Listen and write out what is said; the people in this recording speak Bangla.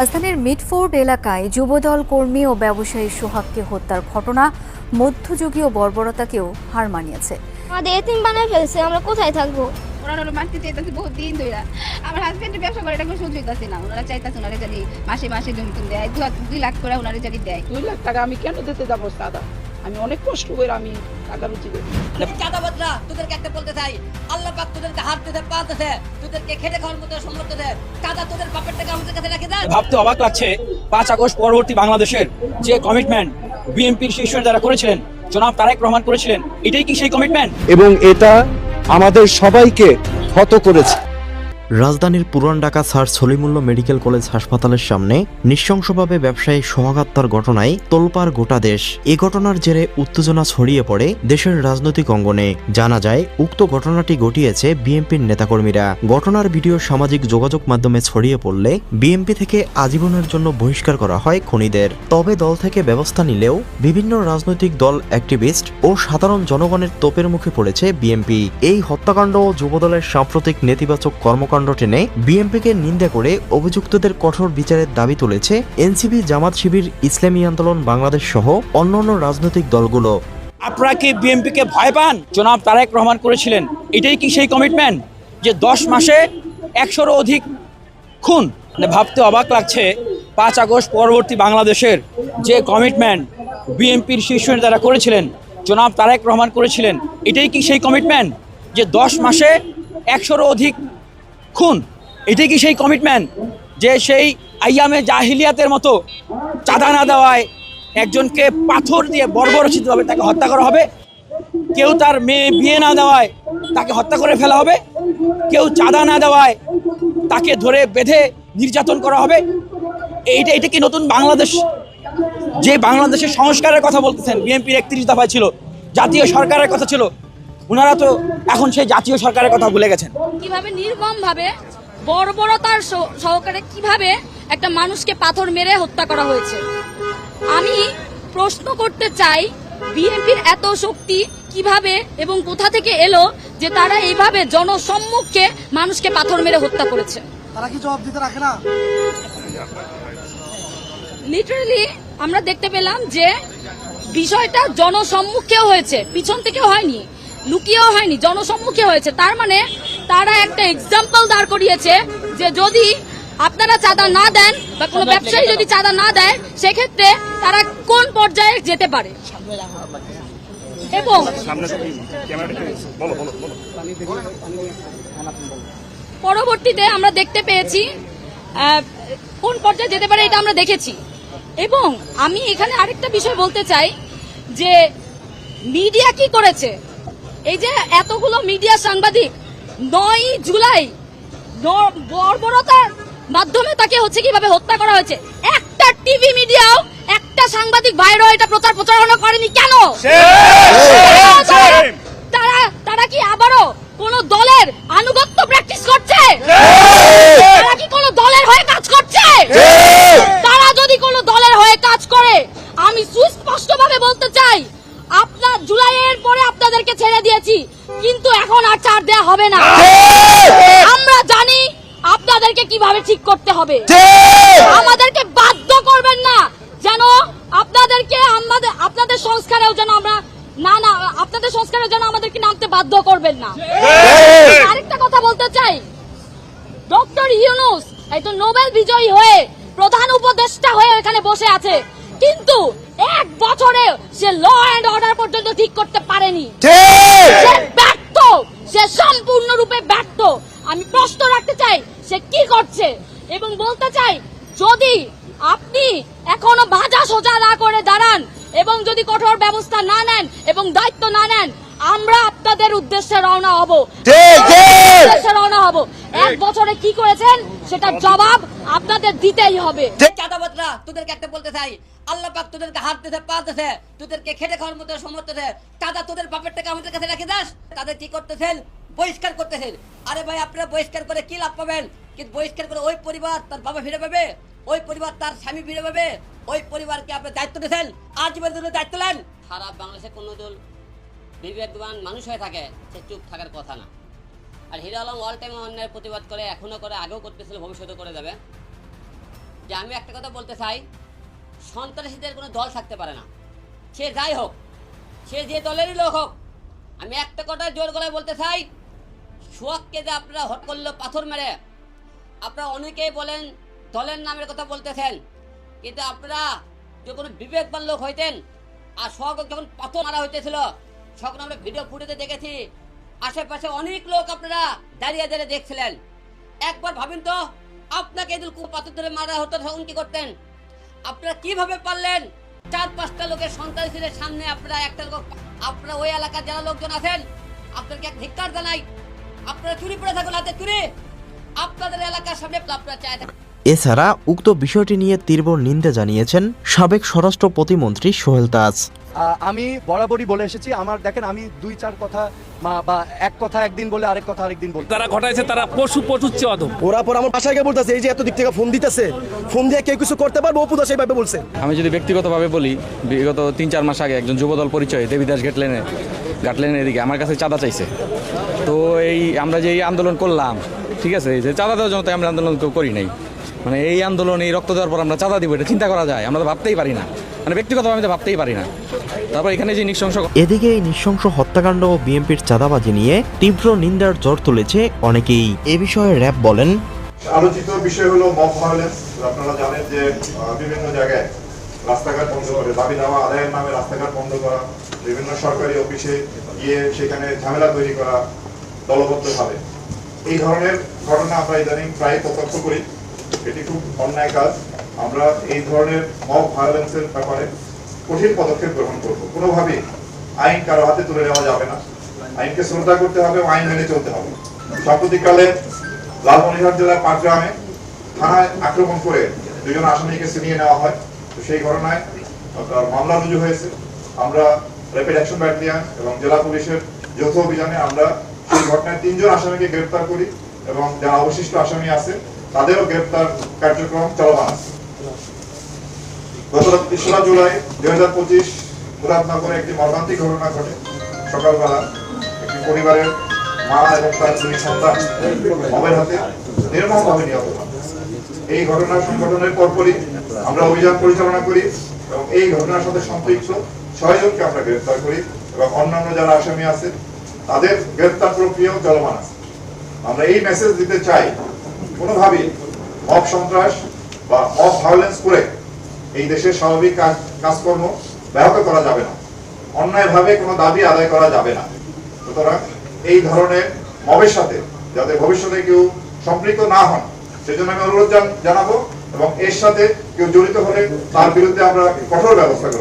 রাজধানীর মিডফোর্ড এলাকায় যুবদল কর্মী ও ব্যবসায়ী সোহাগকে হত্যার ঘটনা মধ্যযুগীয় বর্বরতাকেও হার মানিয়েছে। আমাদের এতিম বানায় ফেলছে আমরা কোথায় থাকব? ওরা হলো চাইতেছে বহুত দিন ধরে আমার ব্যবসা করে এটা কোনো না। ওনারা চাইতেছে ওনারা জানি মাসে মাসে দেয় দু দুই লাখ করে ওনারা জানি দেয়। দুই লাখ টাকা আমি কেন দিতে যাব দাদা আমি অনেক কষ্ট করে আমি টাকা রুচি করি চাঁদাবাদরা তোদেরকে একটা বলতে চাই। আল্লাহ পাক তোদেরকে হাত দিতে পাতেছে তোদেরকে খেটে খাওয়ার মতো সমর্থ দেয় চাঁদা তোদের বাপের টাকা আমাদের কাছে রেখে দেয় ভাবতে অবাক লাগছে পাঁচ আগস্ট পরবর্তী বাংলাদেশের যে কমিটমেন্ট বিএনপির শীর্ষ যারা করেছিলেন জনাব তারেক রহমান করেছিলেন এটাই কি সেই কমিটমেন্ট এবং এটা আমাদের সবাইকে হত করেছে। রাজধানীর পুরান Dhaka sir Salimullah medical college হাসপাতালের সামনে নৃশংসভাবে ব্যবসায়ী সমাঘাত্তার ঘটনায় তোলপাড় গোটা দেশ। এ ঘটনার জেরে উত্তেজনা ছড়িয়ে পড়ে দেশের রাজনৈতিক অঙ্গনে। জানা যায়, উক্ত ঘটনাটি ঘটিয়েছে বিএনপির নেতাকর্মীরা। ঘটনার ভিডিও সামাজিক যোগাযোগ মাধ্যমে ছড়িয়ে পড়লে বিএনপি থেকে আজীবনের জন্য বহিষ্কার করা হয় খনিদের। তবে দল থেকে ব্যবস্থা নিলেও বিভিন্ন রাজনৈতিক দল অ্যাক্টিভিস্ট ও সাধারণ জনগণের তোপের মুখে পড়েছে বিএনপি। এই হত্যাকাণ্ড ও যুবদলের সাম্প্রতিক নেতিবাচক কর্মকাণ্ড টেনে বিএনপিকে নিন্দা করে অভিযুক্তদের কঠোর বিচারের দাবি তুলেছে এনসিপি জামাত শিবির, ইসলামী আন্দোলন, বাংলাদেশ সহ অন্যান্য রাজনৈতিক দলগুলো। আপনারা কি বিএনপিকে ভয় পান? জনাব তারেক রহমান করেছিলেন। এটাই কি সেই কমিটমেন্ট যে দশ মাসে একশোরও অধিক খুন? মানে ভাবতে অবাক লাগছে। পাঁচ আগস্ট পরবর্তী বাংলাদেশের যে কমিটমেন্ট বিএনপির শীর্ষ নেতারা করেছিলেন, জনাব তারেক রহমান করেছিলেন, এটাই কি সেই কমিটমেন্ট যে দশ মাসে একশোরও অধিক খুন। এটাই কি সেই কমিটমেন্ট যে সেই আইয়ামে জাহিলিয়াতের মতো চাঁদা না দেওয়ায় একজনকে পাথর দিয়ে বর্বরচিতভাবে তাকে হত্যা করা হবে? কেউ তার মেয়ে বিয়ে না দেওয়ায় তাকে হত্যা করে ফেলা হবে? কেউ চাঁদা না দেওয়ায় তাকে ধরে বেঁধে নির্যাতন করা হবে? এইটা এটা কি নতুন বাংলাদেশ? যে বাংলাদেশের সংস্কারের কথা বলতেছেন, বিএনপির একত্রিশ দফায় ছিল, জাতীয় সরকারের কথা ছিল ওনারা তো এখন সেই জাতীয় সরকারের কথা ভুলে গেছেন। কীভাবে নির্মম ভাবে বর্বরতার সহ- সহকারে কীভাবে একটা মানুষকে পাথর মেরে হত্যা করা হয়েছে? আমি প্রশ্ন করতে চাই বিএনপির এত শক্তি কীভাবে এবং কোথা থেকে এলো যে তারা এইভাবে জনসম্মুখে মানুষকে পাথর মেরে হত্যা করেছে? তারা কি জবাব দিতে রাখে না? লিটারালি আমরা দেখতে পেলাম যে বিষয়টা জনসম্মুখেও হয়েছে পিছন থেকেও হয়নি। লুকিয়েও হয়নি জনসম্মুখে হয়েছে। তার মানে তারা একটা এক্সাম্পল দাঁড় করিয়েছে যে যদি আপনারা চাঁদা না দেন বা কোনো ব্যবসায়ী যদি চাঁদা না দেয় সেক্ষেত্রে তারা কোন পর্যায়ে যেতে পারে? এবং পরবর্তীতে আমরা দেখতে পেয়েছি কোন পর্যায়ে যেতে পারে এটা আমরা দেখেছি। এবং আমি এখানে আরেকটা বিষয় বলতে চাই যে মিডিয়া কি করেছে? এই যে এতগুলো মিডিয়া সাংবাদিক নয় জুলাই বর্বরতার মাধ্যমে তাকে হচ্ছে কীভাবে হত্যা করা হয়েছে? একটা টিভি মিডিয়াও একটা সাংবাদিক বাইরেও এটা প্রচার প্রচারণা করেনি কেন? তারা- তারা কি আবারও কোন দলের আনুগত্য প্র্যাকটিস করছে? তারা কি কোন দলের হয়ে কাজ করছে? তারা যদি কোন দলের হয়ে কাজ করে আমি সুস্পষ্টভাবে বলতে চাই জুলাইয়ের পরে আপনাদেরকে ছেড়ে দিয়েছি। কিন্তু এখন আর ছাড় দেওয়া হবে না। আমরা জানি আপনাদেরকে কীভাবে ঠিক করতে হবে। আমাদেরকে বাধ্য করবেন না যেন আপনাদেরকে আমাদের আপনাদের সংস্কারেও যেন আমরা না না আপনাদের সংস্কারের জন্য আমাদেরকে নামতে বাধ্য করবেন না। আরেকটা কথা বলতে চাই। ডক্টর ইউনুস এই তো নোবেল বিজয়ী হয়ে প্রধান উপদেষ্টা হয়ে এখানে বসে আছে। কিন্তু এক বছরে সে ল এন্ড অর্ডার পর্যন্ত ঠিক করতে পারেনি। সে ব্যর্থ! সে সম্পূর্ণরূপে ব্যর্থ! আমি প্রশ্ন রাখতে চাই সে কি করছে? এবং বলতে চাই যদি আপনি এখনও ভাজা সোজা না করে দাঁড়ান এবং যদি কঠোর ব্যবস্থা না নেন এবং দায়িত্ব না নেন আমরা আপনাদের উদ্দেশ্যে রওনা হব। উদ্দেশ্যে রওনা হব। এক বছরে কি করেছেন সেটার জবাব আপনাদের দিতেই হবে। চাঁদাবাদরা তোদেরকে একটা বলতে চাই। আল্লাহ পাক তোদেরকে হাত দিতে পাতেছে তোদেরকে খেটে খাওয়ার মতো সমর্থ চাঁদা তোদের বাপের টাকা আমাদের কাছে রেখে দাস তাদের কি করতেছেন? বহিষ্কার করতেছেন। আরে ভাই আপনারা বহিষ্কার করে কি লাভ পাবেন? কিন্তু বহিষ্কার করে ওই পরিবার তার বাবা ফিরে পাবে। ওই পরিবার তার স্বামী ফিরে পাবে। ওই পরিবারকে আপনি দায়িত্ব দিয়েছেন। আজীবন জন্য দায়িত্ব নেন। সারা বাংলাদেশে কোনো দল বিবেকবান মানুষ হয়ে থাকে, সে চুপ থাকার কথা না। আর হিরো আলম অল টাইম অন্যায়ের প্রতিবাদ করে এখনও করে, আগেও করতেছিল ভবিষ্যতে করে যাবে। যে আমি একটা কথা বলতে চাই, সন্ত্রাসীদের কোনো দল থাকতে পারে না। সে যাই হোক, সে যে দলেরই লোক হোক, আমি একটা কথা জোর গলায় বলতে চাই, সোহাগকে যে আপনারা হট করল পাথর মেরে, আপনারা অনেকেই বলেন, দলের নামের কথা বলতেছেন, কিন্তু আপনারা যে কোনো বিবেকবান লোক হইতেন, আর সোহাগ যখন পাথর মারা হইতেছিল তখন আমরা ভিডিও ফুটেতে দেখেছি। আশেপাশে অনেক লোক আপনারা দাঁড়িয়ে দাঁড়িয়ে দেখছিলেন। একবার ভাবেন তো, আপনাকে এদিন পাথর ধরে মারা হতো, তখন কি করতেন? আপনারা কীভাবে পারলেন? চার পাঁচটা লোকের সন্তান সন্ত্রাসীদের সামনে, আপনারা একটা লোক, আপনারা ওই এলাকার যারা লোকজন আছেন, আপনাদেরকে এক ধিক্কার জানাই। আপনারা চুরি পড়ে থাকুন, হাতে চুরি। আপনাদের এলাকার সামনে আপনারা চায় এছাড়া উক্ত বিষয়টি নিয়ে তীব্র নিন্দা জানিয়েছেন সাবেক স্বরাষ্ট্র প্রতিমন্ত্রী সোহেল তাজ। আমি বরাবরই বলে এসেছি আমার দেখেন আমি দুই চার কথা বা- বা এক কথা একদিন বলে আরেক কথা আরেকদিন বলি। তারা ঘটাইছে তারা পশু পশুর চেয়ে ওরা পর আমার বাসায় গিয়ে বলতেছে এই যে এত দিক থেকে ফোন দিতেছে ফোন দিয়ে কেউ কিছু করতে পারব? অপু দাস এইভাবে বলছে। আমি যদি ব্যক্তিগতভাবে বলি বিগত তিন চার মাস আগে একজন যুবদল পরিচয় দেবীদাস গেটলেনে গাটলেনের এদিকে আমার কাছে চাঁদা চাইছে। তো এই আমরা যে এই আন্দোলন করলাম ঠিক আছে যে চাঁদা দেওয়ার জন্য আমরা আন্দোলন করি নাই। মানে এই আন্দোলন এই রক্ত দেওয়ার পর আমরা চাঁদা দিব এটা চিন্তা করা যায়। আমরা তো ভাবতেই পারি না। মানে ব্যক্তিগতভাবে আমি তো ভাবতেই পারি না। তারপর এখানে যে নৃশংস এদিকে এই নৃশংস হত্যাকাণ্ড ও বিএনপির চাঁদাবাজি নিয়ে তীব্র নিন্দার জ্বর তুলেছে অনেকেই। এ বিষয়ে র্যাব বলেন আলোচিত বিষয় হলো মব ভায়োলেন্স আপনারা জানেন যে বিভিন্ন জায়গায় রাস্তাঘাট বন্ধ করে দাবি দাওয়া আদায়ের নামে রাস্তাঘাট বন্ধ করা বিভিন্ন সরকারি অফিসে গিয়ে সেখানে ঝামেলা তৈরি করা দলবদ্ধভাবে। এই ধরনের ঘটনা আমরা ইদানিং প্রায় প্রত্যক্ষ করি। এটি খুব অন্যায় কাজ। আমরা এই ধরনের মব ভায়োলেন্সের ব্যাপারে কঠিন পদক্ষেপ গ্রহণ করব। কোনোভাবেই আইন কারও হাতে তুলে নেওয়া যাবে না। আইনকে শ্রদ্ধা করতে হবে আইন মেনে চলতে হবে। সাম্প্রতিককালে লালমনিরহাট জেলার পাটগ্রামে থানায় আক্রমণ করে দুজন আসামিকে ছিনিয়ে নেওয়া হয়। তো সেই ঘটনায় আপনার মামলা রুজু হয়েছে। আমরা র্যাপিড অ্যাকশন ব্যাটালিয়ান এবং জেলা পুলিশের যৌথ অভিযানে আমরা সেই ঘটনায় তিনজন আসামিকে গ্রেপ্তার করি এবং যারা অবশিষ্ট আসামি আছে তাদেরও গ্রেপ্তার কার্যক্রম চলমান আছে। গত তেসরা জুলাই দুই হাজার পঁচিশ মুরাদনগরে একটি মর্মান্তিক ঘটনা ঘটে। সকালবেলা একটি পরিবারের মা এবং তার দুই সন্তান মবের হাতে নির্মমভাবে নিহত এই ঘটনার সংঘটনের পরপরই আমরা অভিযান পরিচালনা করি এবং এই ঘটনার সাথে সম্পৃক্ত ছয়জনকে আমরা গ্রেফতার করি এবং অন্যান্য যারা আসামি আছে, তাদের গ্রেফতার প্রক্রিয়াও চলমান আছে। আমরা এই মেসেজ দিতে চাই কোনোভাবেই মব সন্ত্রাস বা মব ভায়োলেন্স করে এই দেশের স্বাভাবিক কাজ, কাজকর্ম ব্যাহত করা যাবে না। অন্যায়ভাবে কোনো দাবি আদায় করা যাবে না। সুতরাং এই ধরনের মবের সাথে যাতে ভবিষ্যতে কেউ সম্পৃক্ত না হন, সেজন্য আমি অনুরোধ জানাব এবং এর সাথে কেউ জড়িত হলে তার বিরুদ্ধে আমরা কঠোর ব্যবস্থা করব